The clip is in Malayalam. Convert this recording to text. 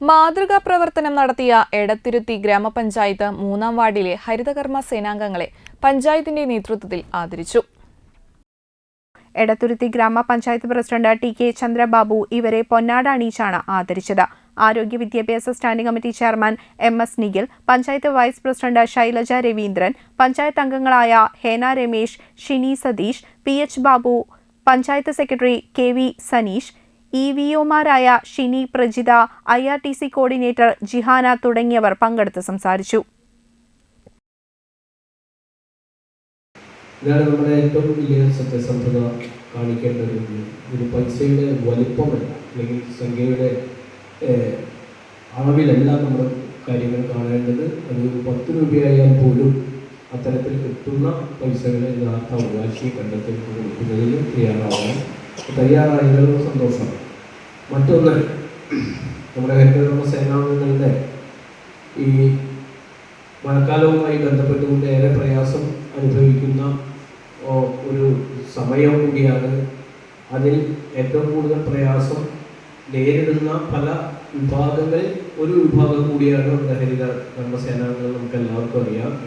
മാതൃകാ പ്രവർത്തനം നടത്തിയ എടത്തിരുത്തി ഗ്രാമപഞ്ചായത്ത് മൂന്നാം വാർഡിലെ ഹരിതകർമ്മ സേനാംഗങ്ങളെ പഞ്ചായത്തിന്റെ നേതൃത്വത്തിൽ ആദരിച്ചു. എടത്തുരുത്തി ഗ്രാമപഞ്ചായത്ത് പ്രസിഡന്റ് ടി കെ ചന്ദ്രബാബു ഇവരെ പൊന്നാട അണിയിച്ചാണ് ആദരിച്ചത്. ആരോഗ്യ വിദ്യാഭ്യാസ standing committee chairman M S Nikhil panchayat vice president Shailaja Raveendran panchayat അംഗങ്ങളായ Hena Ramesh Shini Satheesh P H Babu panchayat secretary K V Saneesh E V ഒമാരായ Shini Prajitha I R T C coordinator Jihana തുടങ്ങിയവർ പങ്കെടുത്ത് സംസാരിച്ചു. ഇതാണ് നമ്മുടെ ഏറ്റവും വലിയ സത്യസന്ധത കാണിക്കേണ്ടത് ഒരു പൈസയുടെ വലിപ്പമല്ല അല്ലെങ്കിൽ സംഖ്യയുടെ അളവിലല്ല നമ്മൾ കാര്യങ്ങൾ കാണേണ്ടത്. അത് പത്ത് രൂപയായാൽ പോലും അത്തരത്തിൽ കിട്ടുന്ന പൈസകളെ യഥാർത്ഥ അവകാശി കണ്ടെത്തി കൊടുക്കുന്നതിന് തയ്യാറാവണം. തയ്യാറായതിലുള്ള സന്തോഷം. മറ്റൊന്ന് നമ്മുടെ ഹരിതകർമ്മ സേനാംഗങ്ങളുടെ ഈ മഴക്കാലവുമായി ബന്ധപ്പെട്ടുകൊണ്ട് ഏറെ പ്രയാസം അനുഭവിക്കുന്ന ഒരു സമയം കൂടിയാണ്. അതിൽ ഏറ്റവും കൂടുതൽ പ്രയാസം നേരിടുന്ന പല വിഭാഗങ്ങളിൽ ഒരു വിഭാഗം കൂടിയാണ് നമ്മുടെ ഹരിത കർമ്മസേനാംഗങ്ങൾ നമുക്ക് എല്ലാവർക്കും അറിയാം.